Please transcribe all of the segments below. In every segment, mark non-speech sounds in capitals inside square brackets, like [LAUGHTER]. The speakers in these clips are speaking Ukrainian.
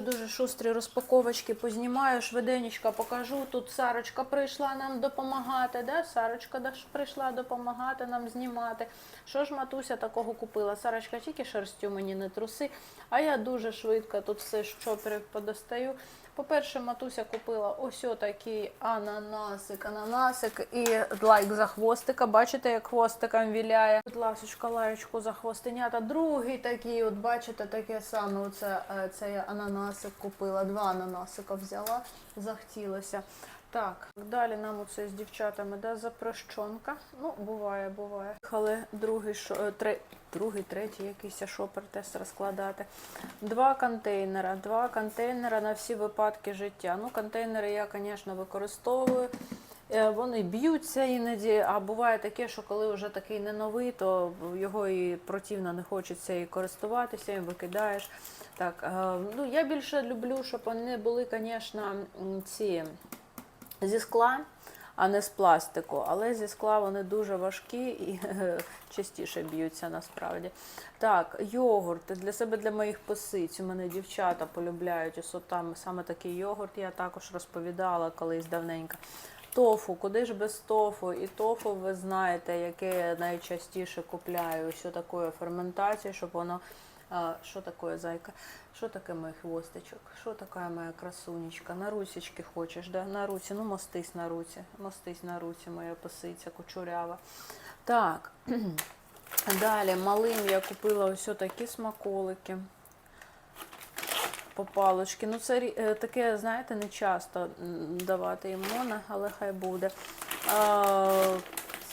дуже-дуже шустрі розпаковочки познімаю, швиденечко покажу. Тут Сарочка прийшла нам допомагати. Да? Сарочка прийшла допомагати нам знімати. Що ж матуся такого купила? Сарочка тільки шерстю мені не труси, а я дуже швидко тут все що подостаю. По-перше, матуся купила ось такий ананасик, ананасик і лайк за хвостика. Бачите, як хвостиком віляє. Будь ласочка, лаєчку за хвостенята. Другий такий, от бачите, таке саме. Оце, цей це ананасик купила. Два ананасика взяла, захотілося. Так, далі нам оце з дівчатами, да, запрещенка. Ну, буває, буває. Їхали другий, шо, е, тре, другий, третій якийсь шопер тест розкладати. Два контейнера, два контейнера на всі випадки життя. Ну, контейнери я, звісно, використовую. Е, Вони б'ються іноді, а буває таке, що коли вже такий не новий, то його і противно не хочеться і користуватися, і викидаєш. Так, е, ну я більше люблю, щоб вони були, звісно, ці зі скла, а не з пластику. Але зі скла вони дуже важкі і частіше б'ються насправді. Так, йогурт для себе, для моїх посиць. У мене дівчата полюбляють ось там саме такий йогурт. Я також розповідала колись давненько. Тофу, куди ж без тофу? І тофу, ви знаєте, яке я найчастіше купляю. Ось такої ферментації, щоб воно. Що таке, зайка? Що таке мій хвостичок? Що така моя красунечка? На русічки хочеш, да? На руці, ну мостись на руці. Мостись на руці, моя посиця кучурява. Так. [CLEARS THROAT] Далі малим я купила ось такі смаколики по палочки. Ну, це е, таке, знаєте, не часто давати їм можна, але хай буде. А,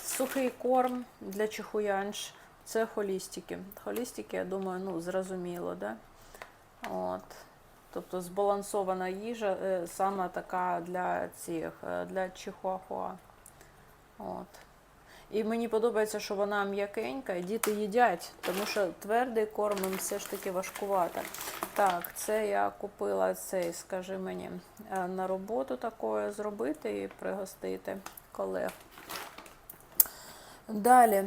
сухий корм для чихуянш. Це холістики. Холістики, я думаю, ну, зрозуміло, да? От. Тобто збалансована їжа, е, саме така для цих, е, для чихуахуа. От. І мені подобається, що вона м'якенька, і діти їдять, тому що твердий корм їм все ж таки важкувато. Так, це я купила цей, скажи мені, е, на роботу такое зробити і пригостити колег. Далі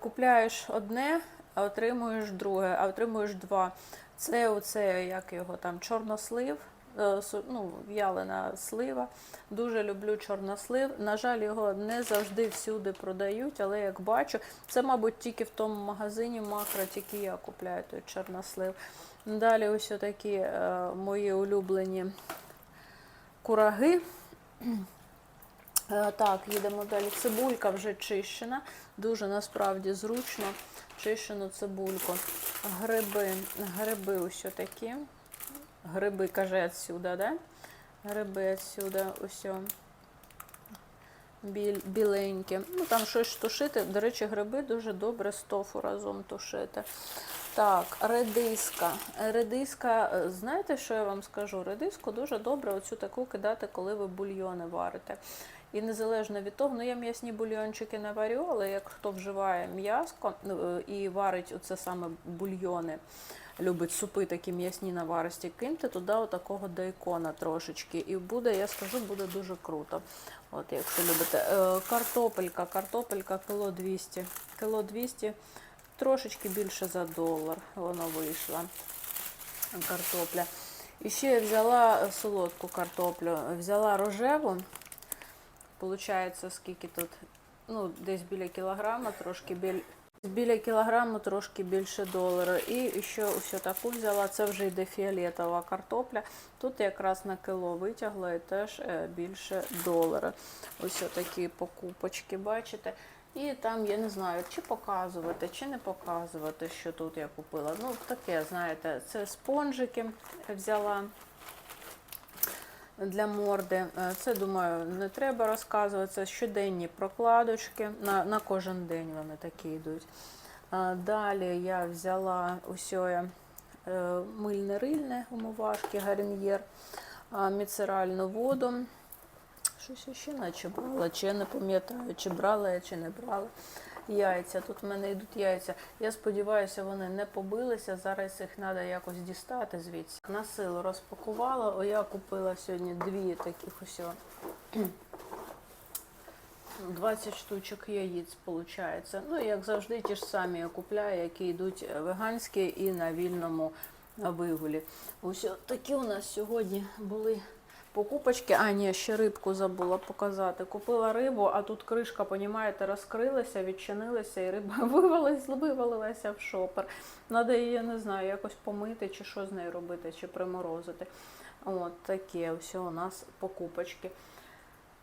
купляєш одне, а отримуєш друге, а отримуєш два. Це оце, як його там, чорнослив, е, ну, в'ялена слива. Дуже люблю чорнослив. На жаль, його не завжди всюди продають, але як бачу, це, мабуть, тільки в тому магазині макро, тільки я купляю той чорнослив. Далі ось такі е, мої улюблені кураги. Е, Так, їдемо далі. Цибулька вже чищена. Дуже насправді зручно. Чищену цибульку. Гриби. Гриби ось такі. Гриби, каже, отсюда, да? Гриби отсюда, ось. Біль, біленькі. Ну, там щось тушити. До речі, гриби дуже добре з тофу разом тушити. Так, редиска. Редиска, е, знаєте, що я вам скажу? Редиску дуже добре оцю таку кидати, коли ви бульйони варите. І незалежно від того, ну я м'ясні бульйончики не варю, але як хто вживає м'яско ну, е, і варить оце саме бульйони, любить супи такі м'ясні наваристі, киньте туди отакого дайкона трошечки. І буде, я скажу, буде дуже круто. От, якщо любите. Е, Картопелька, картопелька кіло 200. Кіло 200, трошечки більше за долар воно вийшло. Картопля. І ще я взяла солодку картоплю, взяла рожеву. Получається, скільки тут? Ну, десь біля кілограма, трошки біль... біля кілограму, трошки більше долара. І ще ось таку взяла. Це вже йде фіолетова картопля. Тут якраз на кіло витягла і теж е, більше долара. Ось такі покупочки, бачите. І там я не знаю, чи показувати, чи не показувати, що тут я купила. Ну, таке, знаєте, це спонжики взяла для морди. Е, Це, думаю, не треба розказувати. Це щоденні прокладочки. На, на кожен день вони такі йдуть. Е, Далі я взяла усьоє мильне рильне умивашки, гарнір, е, міцеральну воду. Щось ще наче брала, чи я не пам'ятаю, чи брала я, чи не брала. Яйця. Тут в мене йдуть яйця. Я сподіваюся, вони не побилися. Зараз їх треба якось дістати звідси. На силу розпакувала. О, я купила сьогодні дві таких ось. 20 [CLEARS THROAT] штучок яєць, виходить. Ну, як завжди, ті ж самі я купляю, які йдуть веганські і на вільному вигулі. Ось такі у нас сьогодні були покупочки. А, ні, ще рибку забула показати. Купила рибу, а тут кришка, понімаєте, розкрилася, відчинилася, і риба [LAUGHS] вивалилась, вивалилася в шопер. Надо її, не знаю, якось помити, чи що з нею робити, чи приморозити. От таке все у нас покупочки.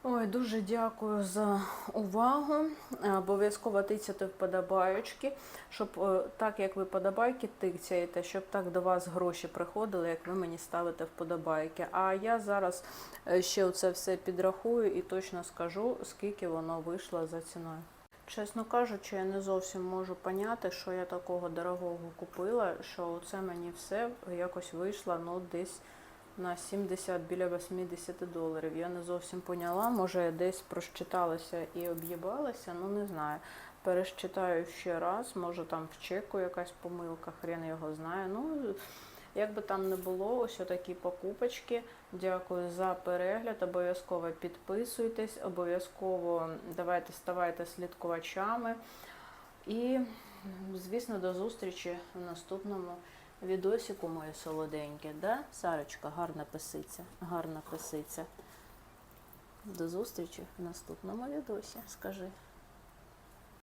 Ой, дуже дякую за увагу. Е, Обов'язково тицяти вподобаючки, щоб е, так як ви подобайки тицяєте, щоб так до вас гроші приходили, як ви мені ставите вподобайки. А я зараз е, ще це все підрахую і точно скажу, скільки воно вийшло за ціною. Чесно кажучи, я не зовсім можу поняти, що я такого дорогого купила, що це мені все якось вийшло ну, десь на 70 біля 80 доларів. Я не зовсім поняла. Може, я десь прочиталася і об'їбалася, ну не знаю. Перещитаю ще раз, може там в чеку якась помилка, хрен його знає. Ну, як би там не було, ось такі покупочки. Дякую за перегляд. Обов'язково підписуйтесь, обов'язково давайте ставайте слідкувачами. І, звісно, до зустрічі в наступному відосику моє солоденьке. Да? Сарочка, гарна писиця, гарна писиця. До зустрічі в наступному відосі. Скажи.